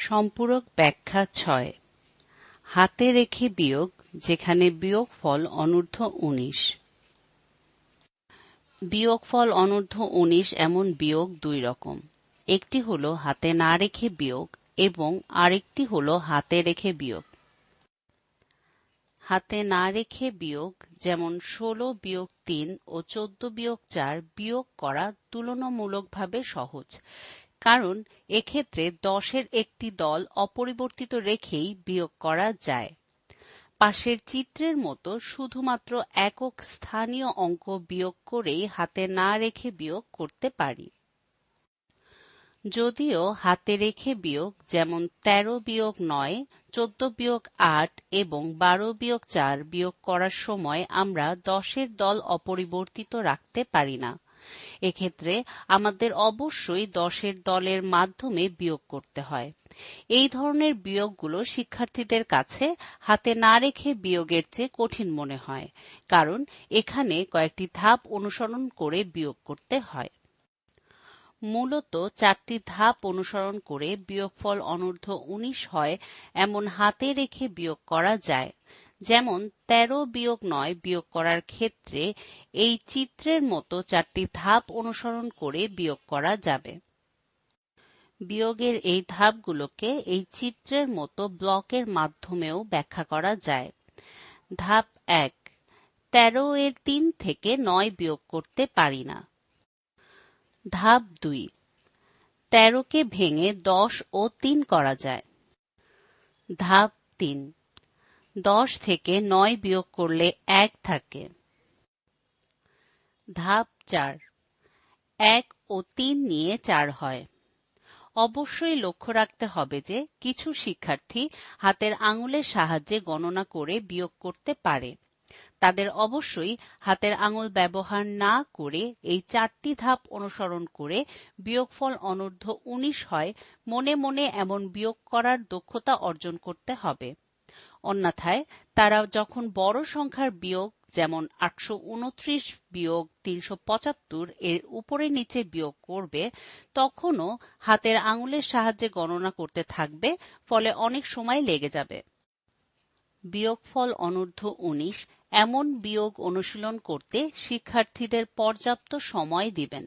সম্পূরক ব্যাখ্যা ছয়। হাতে রেখে বিয়োগ, যেখানে বিয়োগফল অনূর্ধ্ব উনিশ। বিয়োগফল অনূর্ধ্ব উনিশ এমন বিয়োগ দুই রকম। একটি হল হাতে না রেখে বিয়োগ এবং আরেকটি হল হাতে রেখে বিয়োগ। হাতে না রেখে বিয়োগ, যেমন ষোলো বিয়োগ তিন ও চোদ্দ বিয়োগ চার বিয়োগ করা তুলনামূলকভাবে সহজ। কারণ এক্ষেত্রে দশের একটি দল অপরিবর্তিত রেখেই বিয়োগ করা যায়। পাশের চিত্রের মতো শুধুমাত্র একক স্থানীয় অঙ্ক বিয়োগ করেই হাতে না রেখে বিয়োগ করতে পারি। যদিও হাতে রেখে বিয়োগ যেমন তেরো বিয়োগ নয়, চোদ্দ বিয়োগ আট এবং বারো বিয়োগ চার বিয়োগ করার সময় আমরা দশের দল অপরিবর্তিত রাখতে পারি না। এক্ষেত্রে আমাদের অবশ্যই দশের দলের মাধ্যমে বিয়োগ করতে হয়। এই ধরনের বিয়োগগুলো শিক্ষার্থীদের কাছে হাতে না রেখে বিয়োগের চেয়ে কঠিন মনে হয়, কারণ এখানে কয়েকটি ধাপ অনুসরণ করে বিয়োগ করতে হয়। মূলত চারটি ধাপ অনুসরণ করে বিয়োগফল অনূর্ধ্ব উনিশ হয়, এমন হাতে রেখে বিয়োগ করা যায়। যেমন তেরো বিয়োগ নয় বিয়োগ করার ক্ষেত্রে এই চিত্রের মতো চারটি ধাপ অনুসরণ করে বিয়োগ করা যাবে। বিয়োগের এই ধাপগুলোকে এই চিত্রের মতো ব্লকের মাধ্যমেও ব্যাখ্যা করা যায়। ধাপ এক, তেরো এর তিন থেকে নয় বিয়োগ করতে পারি না। ধাপ দুই, তেরোকে ভেঙে দশ ও তিন করা যায়। ধাপ তিন দশ থেকে নয় বিয়োগ করলে এক থাকে। ধাপ চার। এক ও তিন নিয়ে চার হয়। অবশ্যই লক্ষ্য রাখতে হবে যে কিছু শিক্ষার্থী হাতের আঙুলের সাহায্যে গণনা করে বিয়োগ করতে পারে। তাদের অবশ্যই হাতের আঙুল ব্যবহার না করে এই চারটি ধাপ অনুসরণ করে বিয়োগফল অনূর্ধ্ব উনিশ হয়। মনে মনে এমন বিয়োগ করার দক্ষতা অর্জন করতে হবে। অন্যথায় তারা যখন বড় সংখ্যার বিয়োগ, যেমন আটশো উনত্রিশ বিয়োগ তিনশো পঁচাত্তর এর উপরে নিচে বিয়োগ করবে, তখনও হাতের আঙুলের সাহায্যে গণনা করতে থাকবে, ফলে অনেক সময় লেগে যাবে। বিয়োগফল অনূর্ধ্ব উনিশ, এমন বিয়োগ অনুশীলন করতে শিক্ষার্থীদের পর্যাপ্ত সময় দিবেন।